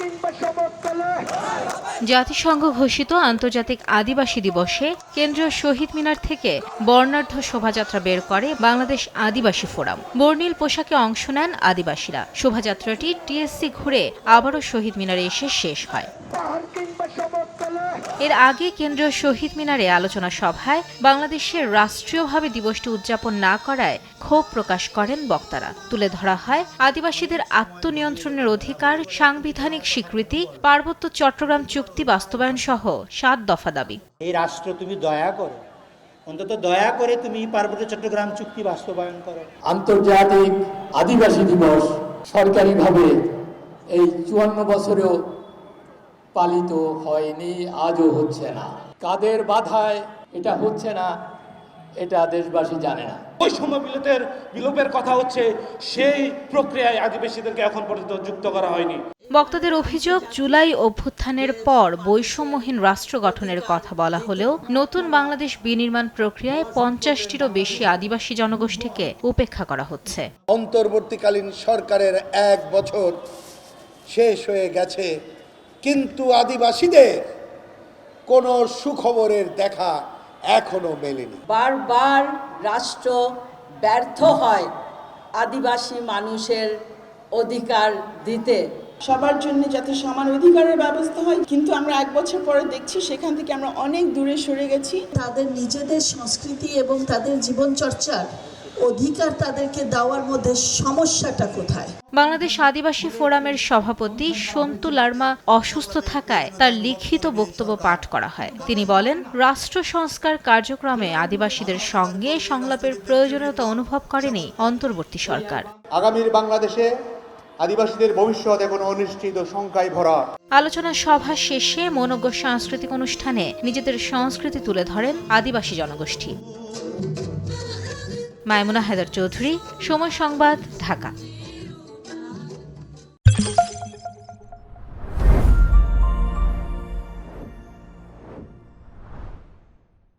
কিংবা সমতলে জাতিসংঘ ঘোষিত আন্তর্জাতিক আদিবাসী দিবসে কেন্দ্রীয় শহীদ মিনার থেকে বর্ণাঢ্য শোভাযাত্রা বের করে বাংলাদেশ আদিবাসী ফোরাম। বর্ণিল পোশাকে অংশ নেন আদিবাসীরা। শোভাযাত্রাটি টিএসসি ঘুরে আবারও শহীদ মিনারে এসে শেষ হয়। এর আগে কেন্দ্রীয় শহীদ মিনারে আলোচনা সভায় বাংলাদেশের রাষ্ট্রীয়ভাবে দিবসটি উদযাপন না করায় ক্ষোভ প্রকাশ করেন বক্তারা। তুলে ধরা হয় আদিবাসীদের আত্মনিয়ন্ত্রণের অধিকার, সাংবিধানিক স্বীকৃতি, পার্বত্য চট্টগ্রাম চুক্তি বাস্তবায়ন সহ সাত দফা দাবি। এই রাষ্ট্র তুমি দয়া করো। অন্তত দয়া করে তুমি পার্বত্য চট্টগ্রাম চুক্তি বাস্তবায়ন করো। আন্তর্জাতিক আদিবাসী দিবস সরকারিভাবে এই চুয়ান্ন বছরেও পালিত হয়নি আজও হচ্ছে না। কাদের বাধায় এটা হচ্ছে না এটা দেশবাসী জানে না। বৈষম্য বিলোপের বিলোপের কথা হচ্ছে সেই প্রক্রিয়ায় আদিবাসীদেরকে এখন পর্যন্ত যুক্ত করা হয়নি। বক্তাদের অভিযোগ জুলাই অভ্যুত্থানের পর বৈষম্যহীন রাষ্ট্র গঠনের কথা বলা হলেও নতুন বাংলাদেশ বিনির্মাণ প্রক্রিয়ায় পঞ্চাশটিরও বেশি আদিবাসী জনগোষ্ঠীকে উপেক্ষা করা হচ্ছে। অন্তর্বর্তীকালীন সরকারের এক বছর শেষ হয়ে গেছে কিন্তু আদিবাসীদের কোনো সুখবরের দেখা এখনও মেলেনি। বারবার রাষ্ট্র ব্যর্থ হয় আদিবাসী মানুষের অধিকার দিতে। সবার জন্য যাতে সমান অধিকারের ব্যবস্থা হয়। কিন্তু আমরা এক বছর পরে দেখছি সেখান থেকে আমরা অনেক দূরে সরে গেছি। তাদের নিজেদের সংস্কৃতি এবং তাদের জীবনচর্চার অধিকার তাদেরকে দেওয়ার মধ্যে সমস্যাটা কোথায়? বাংলাদেশ আদিবাসী ফোরামের সভাপতি সন্তু লার্মা অসুস্থ থাকায় তার লিখিত বক্তব্য পাঠ করা হয়। তিনি বলেন রাষ্ট্র সংস্কার কার্যক্রমে আদিবাসীদের সঙ্গে সংলাপের প্রয়োজনীয়তা অনুভব করেনি অন্তর্বর্তী সরকার। আগামীর বাংলাদেশে আদিবাসীদের ভবিষ্যৎ এখন অনিশ্চিত, শঙ্কায় ভরা। আলোচনা সভা শেষে মনোজ্ঞ সাংস্কৃতিক অনুষ্ঠানে নিজেদের সংস্কৃতি তুলে ধরেন আদিবাসী জনগোষ্ঠী। মায়মুনা হায়দার চৌধুরী, সময় সংবাদ, ঢাকা।